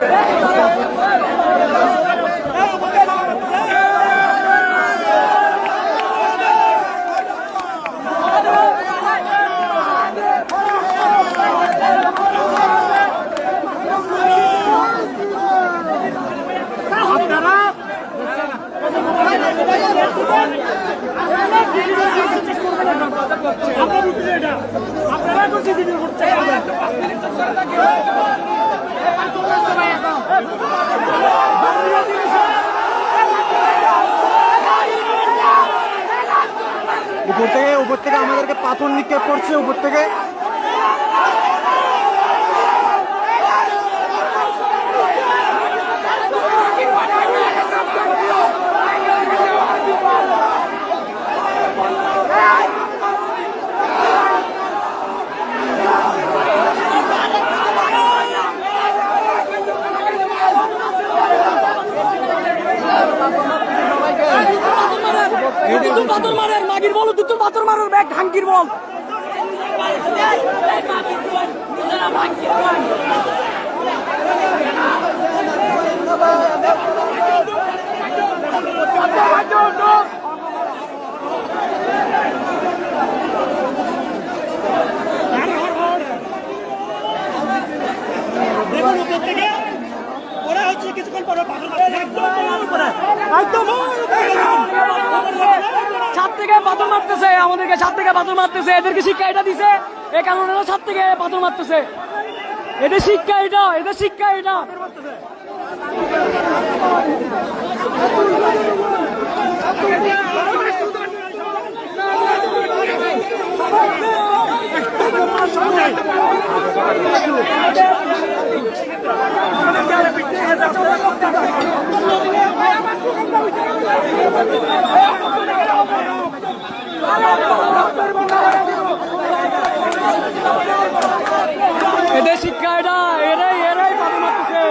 উপর Trump পাথর মারতেছে, আমাদেরকে ছাদ থেকে পাথর মারতেছে, এদেরকে শিক্ষা এটা দিছে। এ কারণে ছাদ থেকে পাথর মারতেছে। এদের শিক্ষা এটা, এদের শিক্ষা এটা এদের শিক্ষা এটা এরাই এরাই পাথর মারতেছে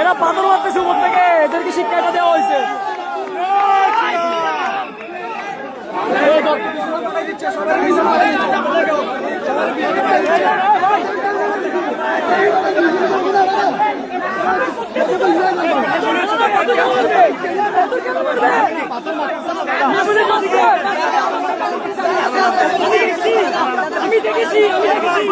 এরা পাথর মারতেছে উপর থেকে এদেরকে শিক্ষা এটা দেওয়া হয়েছে আমি দেখেছি আমি দেখেছি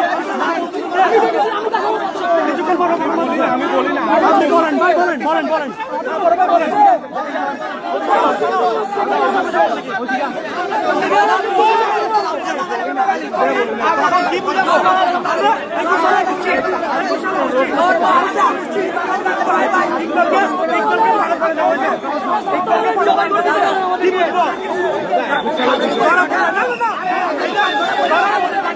আপনি বলেন ভাই বলেন বলেন বলেন না না।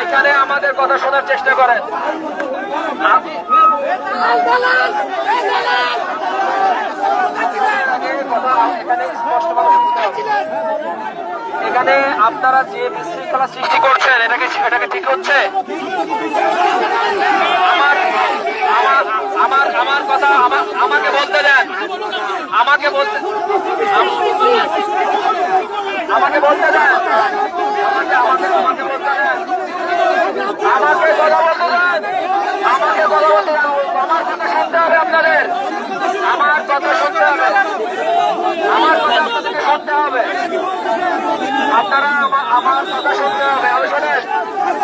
এখানে আমাদের কথা শোনার চেষ্টা করেন। এখানে আপনারা যে বিশৃঙ্খলা সৃষ্টি করছেন, এটাকে এটাকে ঠিক হচ্ছে? আমার আমার কথা আমাকে বলতে দেন। আমাকে বলতে আমাকে বলতে দেন। আমাকে আমাকে আমাকে বলতে দেন। আমার কথা শুনতে হবে আমার কথা শুনতে হবে। আমার কথা আপনারা আমার কথা শুনতে হবে। আমি শোনেন।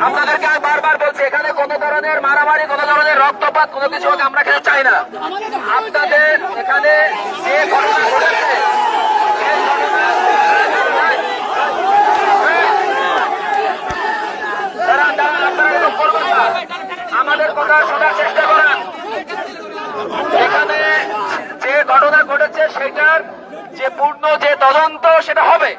আপনাদেরকে আমি বারবার বলছি, এখানে কোনো ধরনের মারামারি, কোনো ধরনের রক্তপাত, কোনো কিছু আমরা খেতে চাই না। আপনাদের এখানে যে ঘটনা ঘটেছে সেই ঘটনা- দাঁড়ান, দাঁড়ান, আপনারা এরকম করবেন না। আমাদের কথা শোনার চেষ্টা করা এখানে যে ঘটনা ঘটেছে, সেটার যে পূর্ণ যে তদন্ত, সেটা হবে।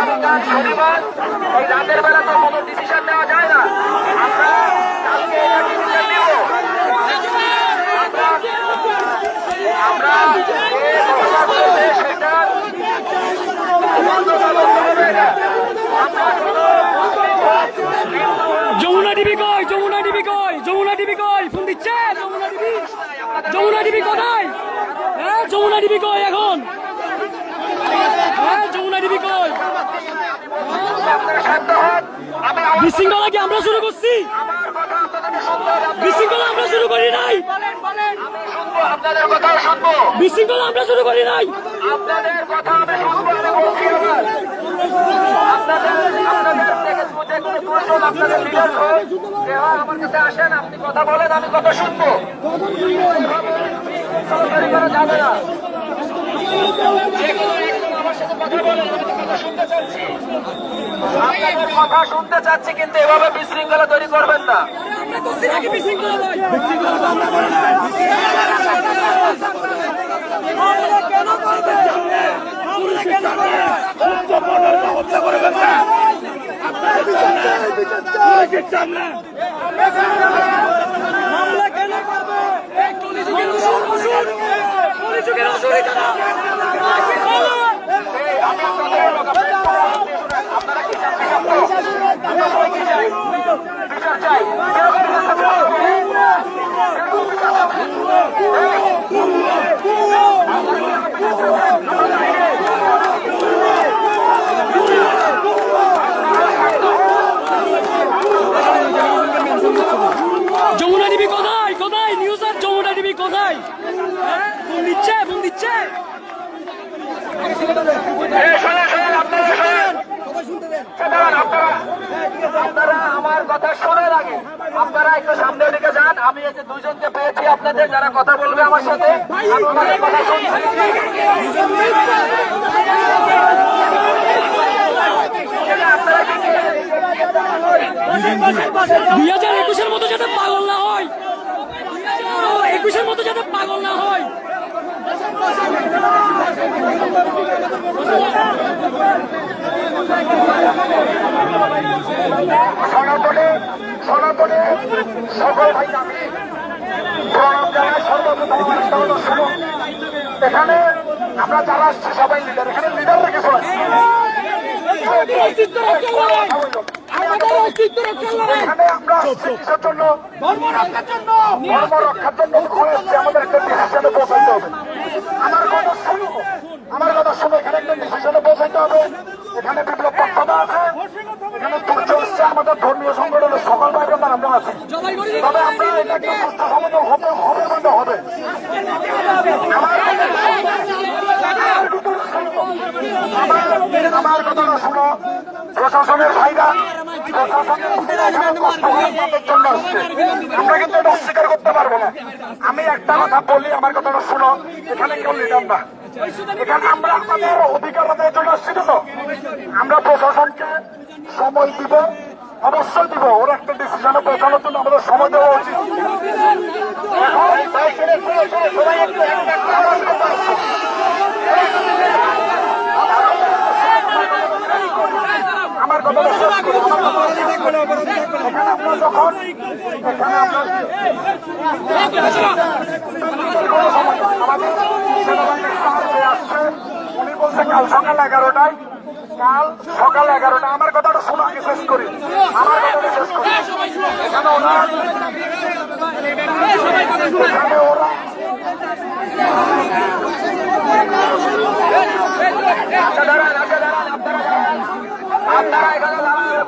আগামীকাল শনিবার ওই রাতের বেলা তো কোনো ডিসিশন নেওয়া যায় যমুনা টিভি কয় যমুনা টিভি কয় যমুনা টিভি কয় ফোন দিচ্ছে? যমুনা দিবি যমুনা টিভি কোথায়? হ্যাঁ যমুনা টিভি কয় এখন? বিশৃঙ্খলা কি আমরা শুরু করছি? বিশৃঙ্খলা আমরা শুরু করি নাই। বিশৃঙ্খলা আমরা শুরু করি নাই। আপনাদের কথা আমি শুনব আমি বলছি কাছে আসেন আপনি কথা বলেন আমি কথা শুনব আপনাদের কথা শুনতে চাচ্ছি। কিন্তু এভাবে বিশৃঙ্খলা তৈরি করবেন না। করছি নাকি বিশৃঙ্খলা নয় যমুনা টিভি কোথায়? কোথায়? নিউজ আর যমুনা টিভি কোথায়? হ্যাঁ? ফোন দিচ্ছে ফোন দিচ্ছে। আপনারা আমার কথা শোনার আগে আপনারা একটু সামনের দিকে যান আমি এই যে দুইজনকে পেয়েছি আপনাদের যারা কথা বলবে আমার সাথে কথা দুই হাজার একুশের মতো যাতে পাগল না হয়। একুশের মতো যাতে পাগল না হয়। সনাতনে সনাতনে সকল ভাই আমি প্রণাম জানাই সর্বপ্রথম এখানে আমরা যারা আসছি সবাই লিডার এখানে লিডার রেখে এখানে আমরা আসছি কিসের জন্য? ধর্ম রক্ষার আমাদের একটা ডিসিশনে পৌঁছাইতে হবে। আমার কথা শুনো। আমার কথা শুনো, এখানে একটা ডিসিশনে পৌঁছাইতে হবে। এখানে বিপ্লব পক্ষতা আছে। এখানে দুর্য হচ্ছে আমাদের ধর্মীয় সংগঠনের সকল ভাই বোনেরা আমরা আছি। তবে আমরা এটা একটা সুস্থ সমাধান হবে হবে মানে হবে। আমার আমার শুনো। প্রশাসনের ভাইরা আমরা কিন্তু এটা অস্বীকার করতে পারব না। আমি একটা কথা বলি আমার কথাটা শুনো। এখানে কেউ লিডার না এখানে আমরা আমাদের অধিকার আদায়ের জন্য আসছি তো। আমরা প্রশাসনকে সময় দিব অবশ্যই দিব। ওর একটা ডিসিশনে পৌঁছানোর জন্য আমাদের সময় দেওয়া উচিত এখন ভাই, শুনে, শুনে, শুনে, সবাই একটু একটা একটা আওয়াজ করতে হবে। আমার কথাটা শেষ করি, আমার কথাটা শেষ করি। এখানে আপনারা যখন এখানে আপনার আমাদের সেনাবাহিনীর স্যার যে আসছে, উনি বলছে কাল সকাল এগারোটায় কাল সকাল এগারোটা আমার কথাটা শোনো আগে করি আমার করি আপনারা এখানে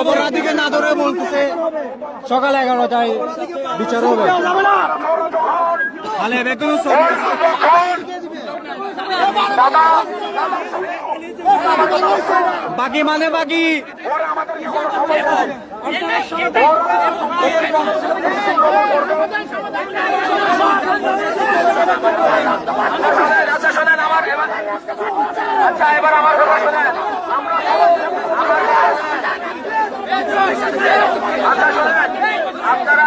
অপরাধীকে না ধরে বলতেছে সকাল এগারোটায় বিচার হবে। তাহলে বেগুন বাকি মানে বাকি। আচ্ছা এবার আমার কথা শোনেন। আমরা আচ্ছা শোনেন আপনারা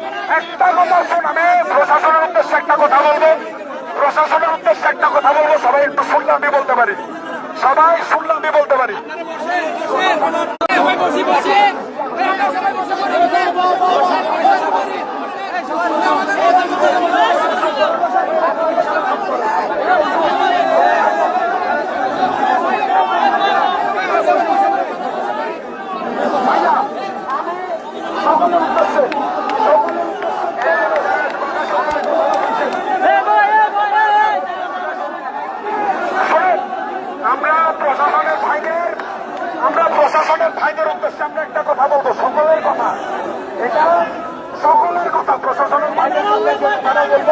একটা কথা শোন আমি। প্রশাসনের উদ্দেশ্যে একটা কথা বলব। প্রশাসনের উদ্দেশ্যে একটা কথা বলব, সবাই একটু শুনলে আমি বলতে পারি। সবাই শুনলে আমি বলতে পারি। সকলের উদ্দেশ্যে শোনেন, আমরা প্রশাসনের ভাইদের আমরা প্রশাসনের ভাইদের উদ্দেশ্যে আমরা একটা কথা বলব সকলের কথা এটা সকলের কথা প্রশাসনের ভাইদের সামনে যে কথাটা বলব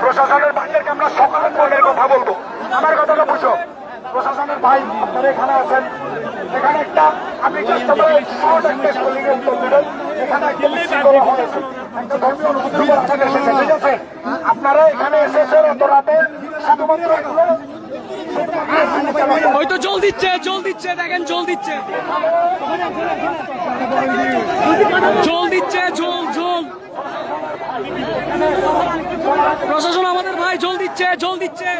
প্রশাসনের ভাইদেরকে আমরা সকলের মনের কথা বলব আমার কথাটা বুঝো প্রশাসনের ভাই আপনারা এখানে আছেন এখানে একটা আপনি চেষ্টা করে শর্ট একটা স্কুলিংয়ে উত্তর দিবেন এখানে একটা মিছিল করা হয়েছে একটা ধর্মীয় অনুভূতির উপর আপনারা এসেছেন ঠিক আছে আপনারা এখানে এসেছেন অত রাতে শুধুমাত্র এগুলো ওই তো জল দিচ্ছে জল দিচ্ছে দেখেন জল দিচ্ছে জল দিচ্ছে জল জল প্রশাসন আমাদের ভাই, জল দিচ্ছে জল দিচ্ছে।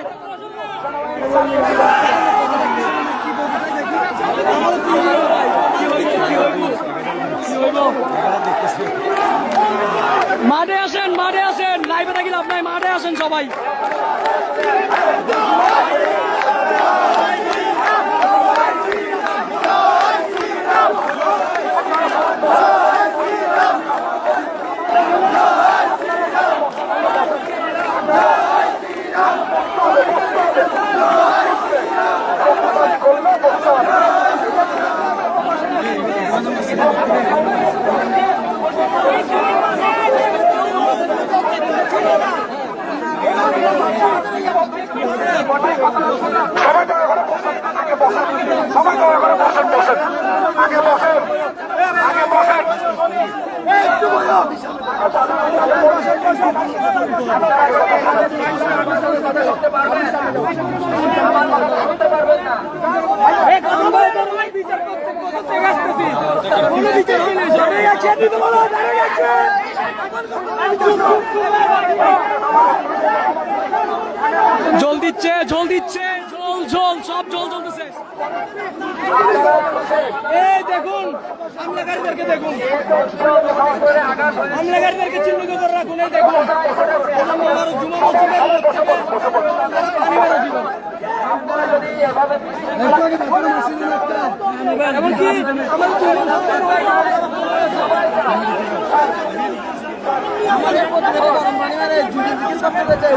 মাঠে আসেন মাঠে আসেন। লাইভে থাকি লাভ নাই, মাঠে আসেন সবাই। সবাই বসেন বসেন আগে বসেন আগে বসেন। জল দিচ্ছে জল দিচ্ছে জল জল সব এই দেখুন হামলাকারীদেরকে দেখুন। হামলাকারীদেরকে চিহ্নিত করে রাখুন এই দেখুন। আমাদের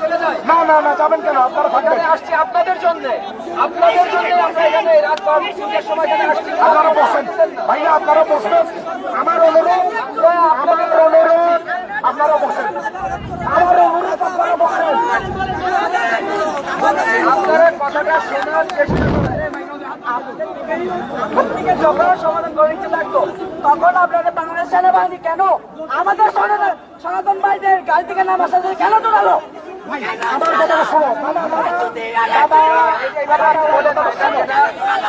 না না না যাবেন কেন? আপনারা থাকবেন। আসছি আপনাদের জন্য। আপনাদের জন্য আমরা এখানে রাত বারোটার সময় এখানে আসছি। আপনারা বসেন। ভাইয়া আপনারা বসবেন। আমার অনুরোধ আমার অনুরোধ আপনারা বসেন। আমার অনুরোধ আপনারা বসেন। আপনারা কথাটা শোনার চেষ্টা করেন। যখন সমাধান করে তখন আপনাদের বাংলাদেশ সেনাবাহিনী কেন? আমাদের সনাতন সনাতন ভাইদের গাড়ি থেকে নাম আসাতে কেন তোলালো আমার কথাটা শোনো, বাবা শোনো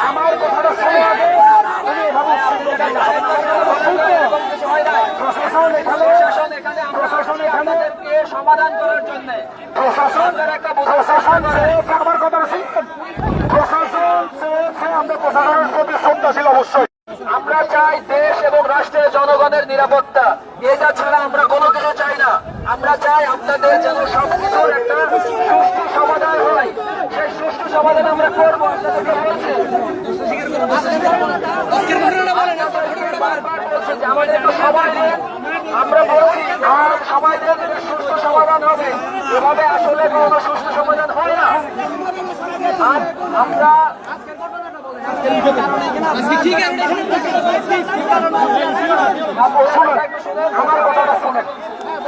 আমার কথাটা শোনো প্রশাসন প্রশাসন আমরা প্রশাসন সমাধান করার জন্য প্রশাসন প্রশাসন আমার কথাটা শুনতেন প্রশাসনের প্রতি শ্রদ্ধাশীল অবশ্যই। আমরা চাই দেশ এবং রাষ্ট্রের জনগণের নিরাপত্তা। এটা ছাড়া আমরা কোনো কিছু চাই না। আমরা চাই আপনাদের যেন সবকিছুর একটা সুষ্ঠু সমাধান হয় সেই সুষ্ঠু সমাধান আমরা করব আপনাদেরকে বলছি আজকের ঘটনাটা বলেন আজকের ঘটনাটা বলেন আমাদের আমরা বলছি আর সময় দিলে সমাধান হবে। এভাবে আসলে কোনো সুষ্ঠু সমাধান হয় না। আর আমরা আজকে ঠিক আমার কথাটা শুনেন।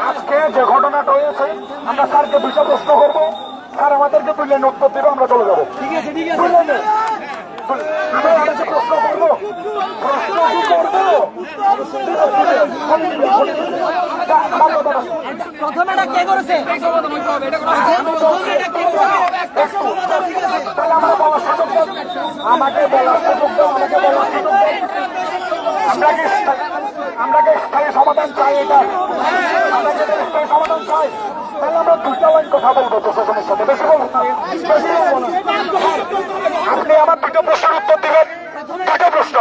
আজকে যে ঘটনাটা হয়েছে আমরা স্যারকে প্রশ্ন করব। স্যার আমাদেরকে তুললেন উত্তর দেবে আমরা চলে যাব। ঠিক আছে ঠিক আছে। আমরা আমাদেরকে প্রশ্ন করব। প্রশ্ন কি কে করেছে। আমাকে বলার সুযোগ আমাকে বলার সুযোগ আমরা কি আমরা কি স্থায়ী সমাধান চাই এটা? আমরা কি স্থায়ী সমাধান চাই? তাহলে আমরা দুইটা লাইন কথা বলব প্রশাসনের সাথে। বেশি আপনি আমার দুটো প্রশ্নের উত্তর দিবেন। দুটো প্রশ্ন।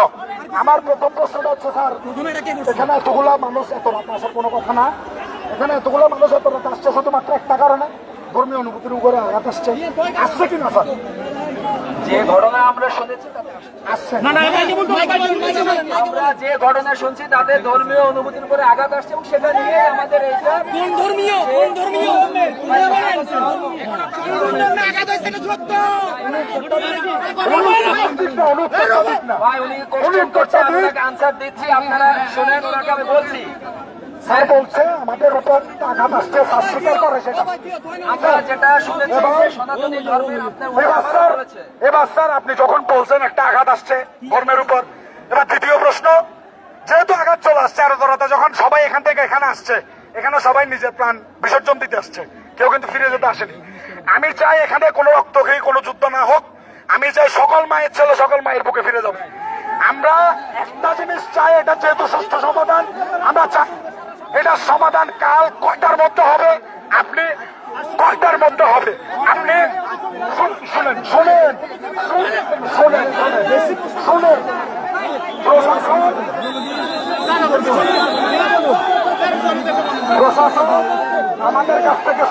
আমার প্রথম প্রশ্নটা হচ্ছে, স্যার, এখানে এতগুলা মানুষ এত রাত আসার কোনো কথা না। এখানে এতগুলো মানুষ এত রাত আসছে শুধুমাত্র একটা কারণে। ধর্মীয় অনুভূতির উপরে আঘাত আসছে। আসছে কিনা স্যার? যে ঘটনা আমরা শুনেছি তাতে আসছে না। না এটা বলতে আমরা যে ঘটনা শুনছি তাদের ধর্মীয় অনুভূতির উপরে আঘাত আসছে এবং সেটা নিয়ে আমাদের এইটা কোন ধর্মীয়? কোন ধর্মীয়? অনুত্তরটা ঠিক না ভাই উনি কোশ্চেন করছে আপনাকে আনসার দিচ্ছি আপনারা শুনেন ওনাকে আমি বলছি। স্যার বলছে আমাদের উপর আঘাত আসছে স্যার স্বীকার করে সেটা। আমরা যেটা শুনেছি সনাতনী ধর্মের আপনার এবার স্যার আপনি যখন বলছেন একটা আঘাত আসছে ধর্মের উপর এবার দ্বিতীয় প্রশ্ন যেহেতু আঘাত চলে আসছে আরও দরতা যখন সবাই এখান থেকে এখানে আসছে এখানে সবাই নিজের প্রাণ বিসর্জন দিতে আসছে কেউ কিন্তু ফিরে যেতে আসেনি। আমি চাই এখানে কোনো রক্তক্ষয়ী কোনো যুদ্ধ না হোক আমি চাই সকল মায়ের ছেলে সকল মায়ের বুকে ফিরে যাবে। আমরা একটা জিনিস চাই এটা যেহেতু সুস্থ সমাধান আমরা চাই এটার সমাধান কাল কয়টার মধ্যে হবে? আপনি কয়টার মধ্যে হবে? আপনি প্রশাসন প্রশাসন, আমাদের কাছ থেকে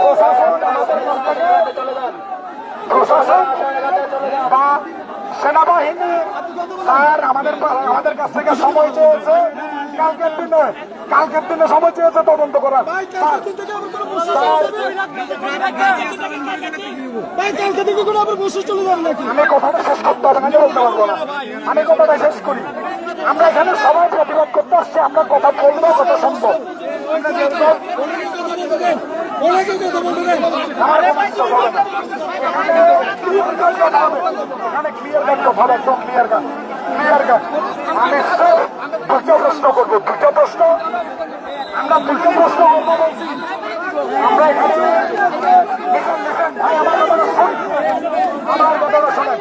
প্রশাসন আমাদের কাছ থেকে, প্রশাসন বা সেনাবাহিনী স্যার আমাদের আমাদের কাছ থেকে সময় চেয়েছে। কালকের দিনে কালকের দিনে সময় চেয়েছে তদন্ত করার। আমি কথাটা শেষ করতে হবে আমি বলতে পারব না। আমি কথাটা শেষ করি। আমরা এখানে সবাই প্রতিবাদ করতে আসছি আমরা কথা বলব কথা শুনব। আমরা যেহেতু আমার একদম। আমি দুটো প্রশ্ন করব দুটো প্রশ্ন। আমরা দুটো প্রশ্ন করব বলছি। আমরা এখানে listen, listen, ভাই আমার কথাটা আমার কথাটা শুনেন।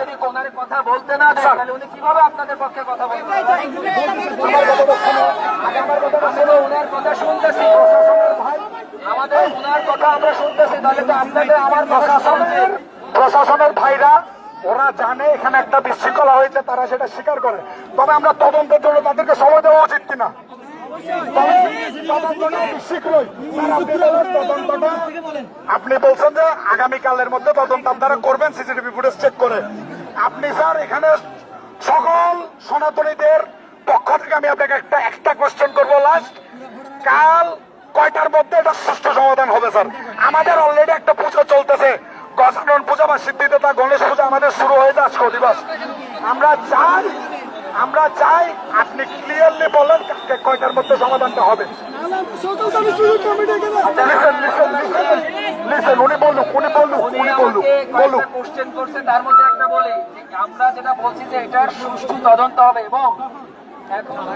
যদি কোনারে কথা বলতে না তাহলে উনি কীভাবে আপনাদের পক্ষে কথা বলবেন? আমার কথাটা শুনুন। আমার কথাটা আমরা ওনার কথা ভাই আমাদের কথা আমরা শুনতেছি তাহলে তো আপনাদের আমার প্রশাসনের প্রশাসনের ভাইরা ওরা জানে এখানে একটা বিশৃঙ্খলা হয়েছে তারা সেটা স্বীকার করে। তবে আমরা তদন্তের জন্য তাদেরকে সময় দেওয়া উচিত কিনা? আপনি বলছেন যে আগামীকালের মধ্যে তদন্ত আপনারা করবেন সিসিটিভি ফুটেজ চেক করে। আপনি স্যার এখানে সকল সনাতনীদের পক্ষ থেকে আমি আপনাকে একটা একটা কোশ্চেন করব লাস্ট কাল কয়টার মধ্যে এটা সমাধান হবে স্যার। আমাদের অলরেডি একটা পুজো চলতেছে। গজানন পূজা বা সিদ্ধিদাতা গণেশ পূজা আমাদের শুরু হয়ে যাচ্ছে আজকে দিবস। আমরা চাই আমরা চাই আপনি ক্লিয়ারলি বলেন কালকে কয়টার মধ্যে সমাধানটা হবে। উনি বলুক উনি বলুক উনি উনি বলুক বলুক। কোশ্চেন করছে তার মধ্যে একটা বলি। আমরা যেটা বলছি যে এটার সুষ্ঠু তদন্ত হবে এবং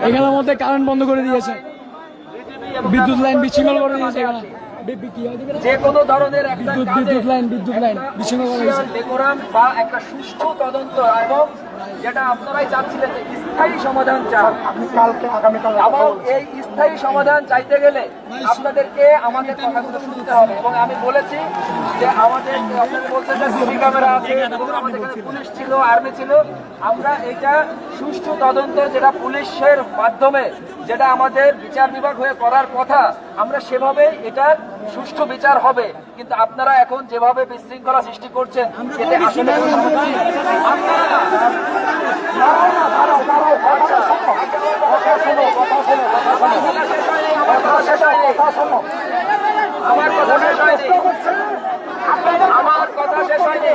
এখানের মধ্যে কারেন্ট বন্ধ করে দিয়েছে। বিদ্যুৎ লাইন বিচ্ছিন্ন করে দিয়েছে এখানে? যে কোনো ধরনের বিদ্যুৎ- বিদ্যুৎ লাইন, বিদ্যুৎ লাইন decorum বা একটা সুষ্ঠু তদন্ত এবং যেটা আপনারাই চাচ্ছিলেন যে স্থায়ী সমাধান চান। আপনি কালকে আগামীকাল এবং এই স্থায়ী সমাধান চাইতে গেলে আপনাদেরকে আমাদের কথাগুলো শুনতে হবে এবং আমি বলেছি যে আমাদের বলছেন যে সিসি ক্যামেরা আছে আমাদের এখানে পুলিশ ছিল আর্মি ছিল আমরা এটা সুষ্ঠু তদন্ত যেটা পুলিশের মাধ্যমে যেটা আমাদের বিচার বিভাগ হয়ে করার কথা আমরা সেভাবে এটা সুষ্ঠু বিচার হবে কিন্তু আপনারা এখন যেভাবে বিশৃঙ্খলা সৃষ্টি করছেন এতে আসলে। আপনারা। আমার কথা শেষ হয়নি। আমার কথা শেষ হয়নি।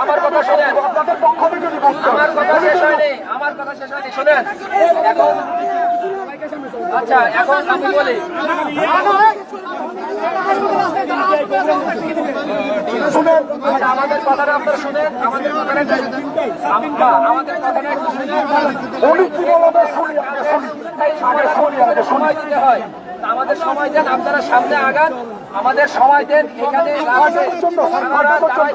আমার কথা শোনেন। আমার কথা আমার কথা শেষ হয়নি। শোনেন। এখন আচ্ছা এখন আমি বলি আচ্ছা, আমাদের কথাটা আপনারা শুনেন আমাদের কথাটা আমাদের কথাটা একটু শুনেন। আমাদের সময় দিতে হয় আমাদের সময় দেন আপনারা সামনে আগান। আমাদের সময় দেন এখানে রাস্তায় আমরা দাঁড়ায়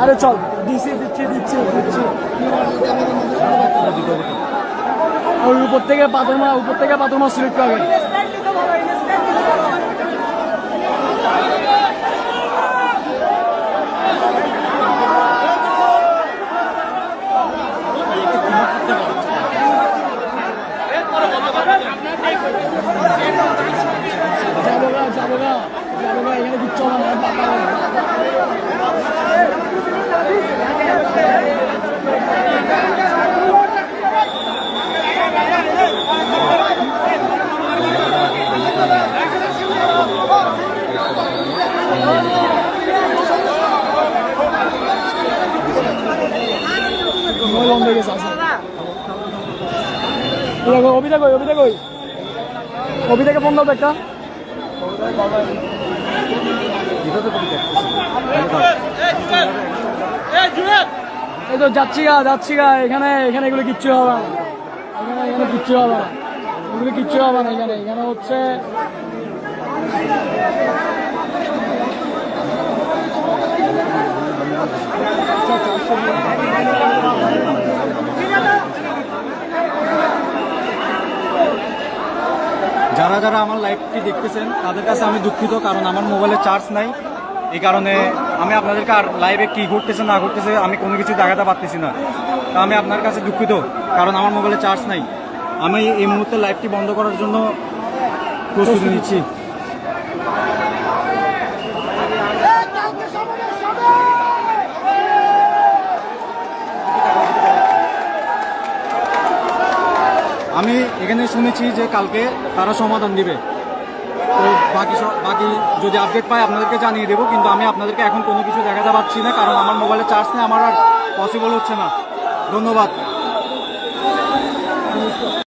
আরে চল দিচ্ছে দিচ্ছে দিচ্ছে দিচ্ছে। ওই উপর থেকে পাথর মা উপর থেকে পাথর মা সিলেক্ট করে যাব গা যাব গা যাব গা এখানে কিচ্ছু হবে না বাবা মই বন্ধ হয়ে গেছে আছে দেখো অভিদা কই অভিদা কই অভিদাকে বেটা। এই তো যাচ্ছি গা যাচ্ছি গা, এখানে এখানে এগুলো কিচ্ছু হবে না। এখানে এখানে কিচ্ছু হবে না। এগুলো কিচ্ছু হবে না এখানে। এখানে হচ্ছে যারা যারা আমার লাইভটি দেখতেছেন, তাদের কাছে আমি দুঃখিত, কারণ আমার মোবাইলে চার্জ নাই। এই কারণে আমি আপনাদেরকে আর লাইভে কি ঘটতেছে, না ঘটতেছে, আমি কোনো কিছু দেখাতে পারতেছি না। তা আমি আপনার কাছে দুঃখিত, কারণ আমার মোবাইলে চার্জ নাই। আমি এই মুহূর্তে লাইভটি বন্ধ করার জন্য প্রস্তুতি নিচ্ছি। আমি এখানে শুনেছি যে কালকে তারা সমাধান দিবে। বাকি বাকি যদি আপডেট পাই আপনাদেরকে জানিয়ে দেবো, কিন্তু আমি আপনাদেরকে এখন কোনো কিছু দেখাতে পারছি না, কারণ আমার মোবাইলে চার্জ নেই, আমার আর পসিবল হচ্ছে না। ধন্যবাদ।